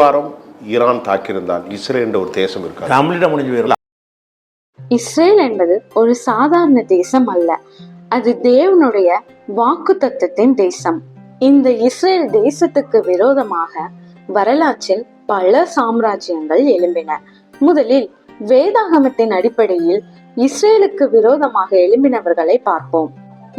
வாரம் Iran தாக்கியிருந்தால் Israel என்ற ஒரு தேசம் இருக்காது. கம்ப்ளீட்டாக முடிஞ்சு போயிடலாம் இஸ்ரேல் என்பது ஒரு சாதாரண தேசம் அல்ல. அது தேவனுடைய வாக்கு தத்தத்தின் தேசம். இந்த இஸ்ரேல் தேசத்துக்கு விரோதமாக வரலாற்றில் பல சாம்ராஜ்யங்கள் எழும்பின. முதலில் வேதாகமத்தின் அடிப்படையில் இஸ்ரேலுக்கு விரோதமாக எழும்பினவர்களை பார்ப்போம்.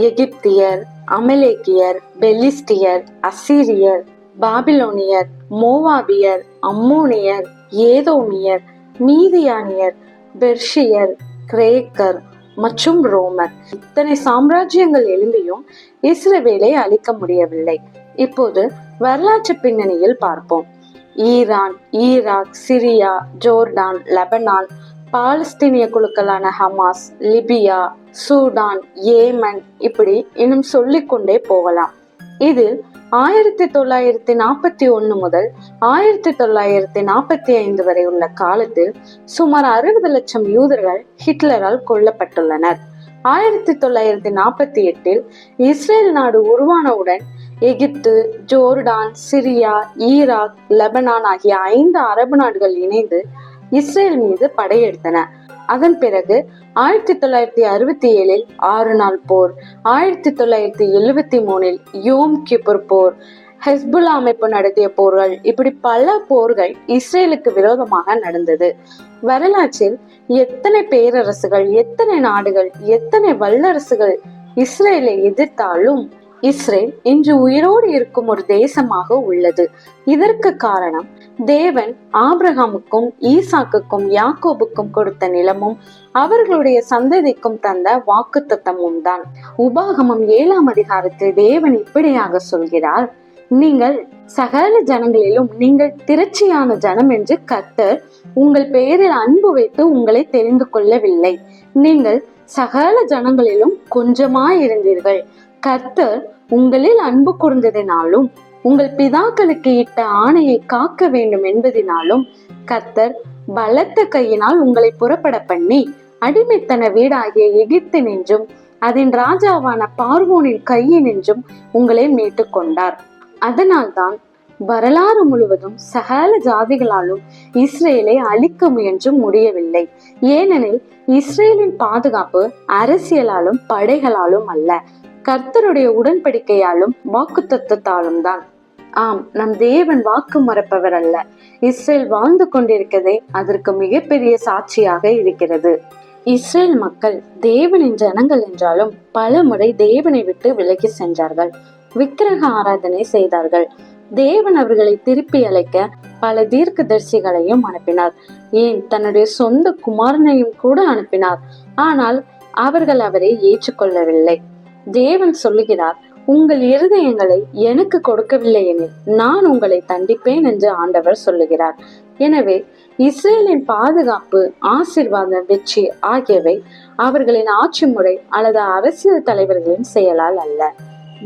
எகிப்தியர் அமலேக்கியர் பெலிஸ்டியர் அசீரியர் பாபிலோனியர் மோவாபியர் அம்மோனியர் ஏதோமியர் மீதியானியர் பெர்ஷியர் கிரேக்கர் மற்றும் ரோமர். இத்தனை சாம்ராஜ்யங்கள் எழும்பியும் இஸ்ரவேலை அழிக்க முடியவில்லை. இப்போது வரலாற்று பின்னணியில் பார்ப்போம். Iran Iraq Syria Jordan Lebanon பாலஸ்தீனிய குழுக்களான ஹமாஸ் லிபியா சூடான் ஏமன் இப்படி இன்னும் சொல்லிக்கொண்டே போகலாம். இதில் ஆயிரத்தி தொள்ளாயிரத்தி நாற்பத்தி ஒன்று முதல் ஆயிரத்தி தொள்ளாயிரத்தி நாற்பத்தி ஐந்து வரை உள்ள காலத்தில் சுமார் அறுபது லட்சம் யூதர்கள் ஹிட்லரால் கொல்லப்பட்டுள்ளனர். ஆயிரத்தி தொள்ளாயிரத்தி நாற்பத்தி எட்டில் இஸ்ரேல் நாடு உருவானவுடன் Egypt Jordan Syria Iraq Lebanon ஆகிய ஐந்து அரபு நாடுகள் இணைந்து இஸ்ரேல் மீது படையெடுத்தன. அதன் பிறகு ஆயிரத்தி தொள்ளாயிரத்தி அறுபத்தி ஏழில் ஆறு நாள் போர் ஆயிரத்தி தொள்ளாயிரத்தி எழுவத்தி மூணில் யோம் கிபுர் போர் ஹெஸ்புல்லா அமைப்பு நடத்திய போர்கள். இப்படி பல போர்கள் இஸ்ரேலுக்கு விரோதமாக நடந்தது. வரலாற்றில் எத்தனை பேரரசுகள் எத்தனை நாடுகள் எத்தனை வல்லரசுகள் இஸ்ரேலை எதிர்த்தாலும் இஸ்ரேல் இன்று உயிரோடு இருக்கும் ஒரு தேசமாக உள்ளது. இதற்கு காரணம் தேவன் ஆபிரகாமுக்கும் ஈசாக்குக்கும் யாக்கோபுக்கும் கொடுத்த நிலமும் அவர்களுடைய சந்ததிக்கும் தந்த வாக்கு தத்தமும் தான் உபாகமம் ஏழாம் அதிகாரத்தில் தேவன் இப்படியாக சொல்கிறார். நீங்கள் சகல ஜனங்களிலும் நீங்கள் திருச்சியான ஜனம் என்று கர்த்தர் உங்கள் பெயரில் அன்பு வைத்து உங்களை தெரிந்து கொள்ளவில்லை. நீங்கள் சகல ஜனங்களிலும் கொஞ்சமாயிருந்தீர்கள். கர்த்தர் உங்களில் அன்பு கூர்ந்ததினாலும் உங்கள் பிதாக்களுக்கு இட்ட ஆணையை காக்க வேண்டும் என்பதினாலும் கர்த்தர் பலத்த கையினால் உங்களை புறப்பட பண்ணி அடிமைத்தன வீடாகிய எகிப்து நின்றும் அதன் ராஜாவான பார்வோனின் கையினின்றும் உங்களை மீட்டு கொண்டார். அதனால்தான் வரலாறு முழுவதும் சகல ஜாதிகளாலும் இஸ்ரேலை அழிக்க முயன்றும் முடியவில்லை. ஏனெனில் இஸ்ரேலின் பாதுகாப்பு அரசியலாலும் படைகளாலும் அல்ல கர்த்தருடைய உடன்படிக்கையாலும் வாக்குத்தத்தாலும் தான் ஆம் நம் தேவன் வாக்கு மறப்பவர் அல்ல. இஸ்ரேல் வாழ்ந்து கொண்டிருக்கதே அதற்கு மிகப்பெரிய சாட்சியாக இருக்கிறது. இஸ்ரேல் மக்கள் தேவனின் ஜனங்கள் என்றாலும் பல முறை தேவனை விட்டு விலகி சென்றார்கள். விக்கிரக ஆராதனை செய்தார்கள். தேவன் அவர்களை திருப்பி அழைக்க பல தீர்க்கதரிசிகளையும் அனுப்பினார். ஏன் தன்னுடைய சொந்த குமாரனையும் கூட அனுப்பினார். ஆனால் அவர்கள் அவரை ஏற்றுக்கொள்ளவில்லை. தேவன் சொல்லுகிறார் உங்கள் இருதயங்களை எனக்கு கொடுக்கவில்லை எனில் நான் உங்களை தண்டிப்பேன் என்று ஆண்டவர் சொல்லுகிறார். எனவே இஸ்ரேலின் பாதுகாப்பு ஆசிர்வாதம் வெற்றி ஆகியவை அவர்களின் ஆட்சி முறை அல்லது அரசியல் தலைவர்களின் செயலால் அல்ல.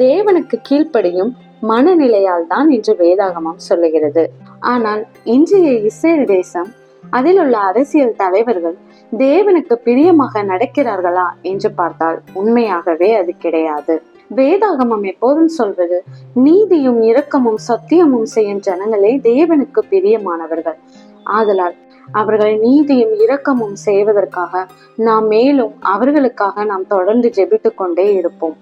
தேவனுக்கு கீழ்ப்படியும் மனநிலையால் தான் இன்று வேதாகமம் சொல்லுகிறது. ஆனால் இன்றைய இஸ்ரேல் தேசம் அதில் உள்ள அரசியல் தலைவர்கள் தேவனுக்கு பிரியமாக நடக்கிறார்களா என்று பார்த்தால் உண்மையாகவே அது கிடையாது. வேதாகமம் எப்போதும் சொல்வது நீதியும் இரக்கமும் சத்தியமும் செய்யும் ஜனங்களே தேவனுக்கு பிரியமானவர்கள். ஆதலால் அவர்கள் நீதியும் இரக்கமும் செய்வதற்காக நாம் மேலும் அவர்களுக்காக நாம் தொடர்ந்து ஜெபித்து கொண்டே இருப்போம்.